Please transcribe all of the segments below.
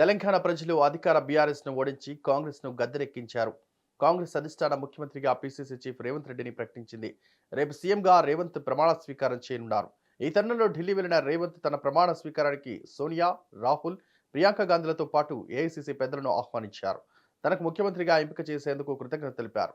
తెలంగాణ ప్రజలు అధికార బీఆర్ఎస్ను ఓడించి కాంగ్రెస్ను కాంగ్రెస్ అధిష్టాన ముఖ్యమంత్రిగా పీసీసీ చీఫ్ రేవంత్ రెడ్డిని ప్రకటించింది. రేపు సీఎంగా రేవంత్ ప్రమాణ స్వీకారం చేయనున్నారు. ఈ తరుణంలో ఢిల్లీ వెళ్ళిన రేవంత్ తన ప్రమాణ స్వీకారానికి సోనియా రాహుల్ ప్రియాంక గాంధీలతో పాటు ఏఐసీసీ పెద్దలను ఆహ్వానించారు. తనకు ముఖ్యమంత్రిగా ఎంపిక చేసేందుకు కృతజ్ఞత తెలిపారు.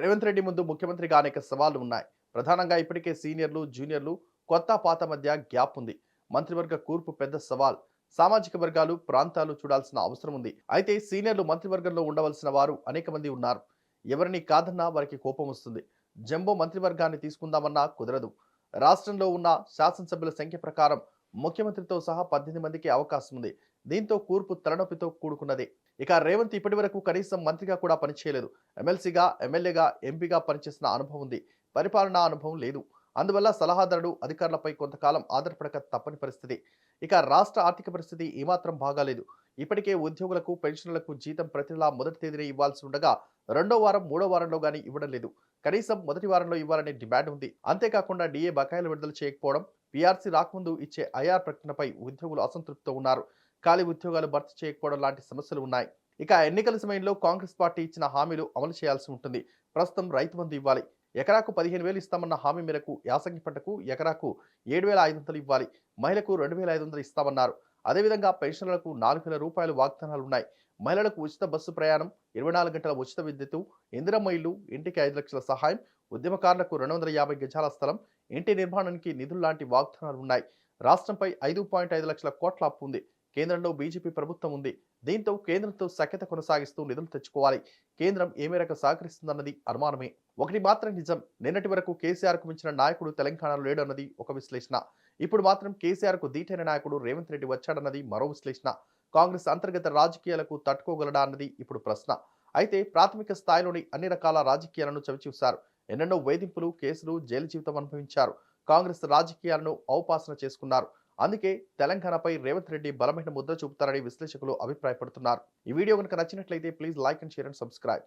రేవంత్ రెడ్డి ముందు ముఖ్యమంత్రిగా అనేక సవాళ్ళు ఉన్నాయి. ప్రధానంగా ఇప్పటికే సీనియర్లు జూనియర్లు కొత్త పాత మధ్య గ్యాప్ ఉంది. మంత్రివర్గ కూర్పు పెద్ద సవాల్. సామాజిక వర్గాలు ప్రాంతాలు చూడాల్సిన అవసరం ఉంది. అయితే సీనియర్లు మంత్రివర్గంలో ఉండవలసిన వారు అనేక మంది ఉన్నారు. ఎవరిని కాదన్నా వారికి కోపం వస్తుంది. జంబో మంత్రివర్గాన్ని తీసుకుందామన్నా కుదరదు. రాష్ట్రంలో ఉన్న శాసనసభ్యుల సంఖ్య ప్రకారం ముఖ్యమంత్రితో సహా పద్దెనిమిది మందికి అవకాశం ఉంది. దీంతో కూర్పు తలనొప్పితో కూడుకున్నది. ఇక రేవంత్ ఇప్పటి వరకు కనీసం మంత్రిగా కూడా పనిచేయలేదు. ఎమ్మెల్సీగా ఎమ్మెల్యేగా ఎంపీగా పనిచేసిన అనుభవం ఉంది. పరిపాలనా అనుభవం లేదు. అందువల్ల సలహాదారుడు అధికారులపై కొంతకాలం ఆధారపడక తప్పని పరిస్థితి. ఇక రాష్ట్ర ఆర్థిక పరిస్థితి ఏమాత్రం బాగాలేదు. ఇప్పటికే ఉద్యోగులకు పెన్షన్లకు జీతం ప్రతి నెలా మొదటి తేదీన ఇవ్వాల్సి ఉండగా రెండో వారం మూడో వారంలో గానీ ఇవ్వడం లేదు. కనీసం మొదటి వారంలో ఇవ్వాలనే డిమాండ్ ఉంది. అంతేకాకుండా డిఏ బకాయిలు విడుదల చేయకపోవడం పీఆర్సీ రాకముందు ఇచ్చే ఐఆర్ ప్రకటనపై ఉద్యోగులు అసంతృప్తితో ఉన్నారు. ఖాళీ ఉద్యోగాలు భర్తీ చేయకపోవడం లాంటి సమస్యలు ఉన్నాయి. ఇక ఎన్నికల సమయంలో కాంగ్రెస్ పార్టీ ఇచ్చిన హామీలు అమలు చేయాల్సి ఉంటుంది. ప్రస్తుతం రైతు బంధు ఇవ్వాలి. ఎకరాకు పదిహేను వేలు ఇస్తామన్న హామీ మేరకు యాసంగి పంటకు ఎకరాకు ఏడు వేల ఐదు వందలు ఇవ్వాలి. మహిళకు రెండు వేల ఐదు వందలు ఇస్తామన్నారు. అదేవిధంగా పెన్షన్లకు నాలుగు వేల రూపాయలు వాగ్దానాలు ఉన్నాయి. మహిళలకు ఉచిత బస్సు ప్రయాణం ఇరవై నాలుగు గంటల ఉచిత విద్యుత్తు ఇందిరమ్మ ఇల్లు ఇంటికి ఐదు లక్షల సహాయం ఉద్యమకారులకు రెండు వందల యాభై గజాల స్థలం ఇంటి నిర్మాణానికి నిధులు లాంటి వాగ్దానాలు ఉన్నాయి. రాష్ట్రంపై ఐదు పాయింట్ ఐదు లక్షల కోట్ల అప్పు ఉంది. కేంద్రంలో బీజేపీ ప్రభుత్వం ఉంది. దీంతో కేంద్రంతో సఖ్యత కొనసాగిస్తూ నిధులు తెచ్చుకోవాలి. కేంద్రం ఏ మేరకు సహకరిస్తుందన్నది అనుమానమే. ఒకటి మాత్రం నిజం. నిన్నటి వరకు కేసీఆర్కు మించిన నాయకుడు తెలంగాణలో లేడన్నది ఒక విశ్లేషణ. ఇప్పుడు మాత్రం కేసీఆర్కు దీటైన నాయకుడు రేవంత్ రెడ్డి వచ్చాడన్నది మరో విశ్లేషణ. కాంగ్రెస్ అంతర్గత రాజకీయాలకు తట్టుకోగలడా అన్నది ఇప్పుడు ప్రశ్న. అయితే ప్రాథమిక స్థాయిలోని అన్ని రకాల రాజకీయాలను చవిచూశారు. ఎన్నెన్నో వేధింపులు కేసులు జైలు జీవితం అనుభవించారు. కాంగ్రెస్ రాజకీయాలను ఔపాసన చేసుకున్నారు. అందుకే తెలంగాణపై రేవంత్ రెడ్డి బలమైన ముద్ర చూపుతారని విశ్లేషకులు అభిప్రాయపడుతున్నారు. ఈ వీడియో కనుక నచ్చినట్లయితే please like and share and subscribe.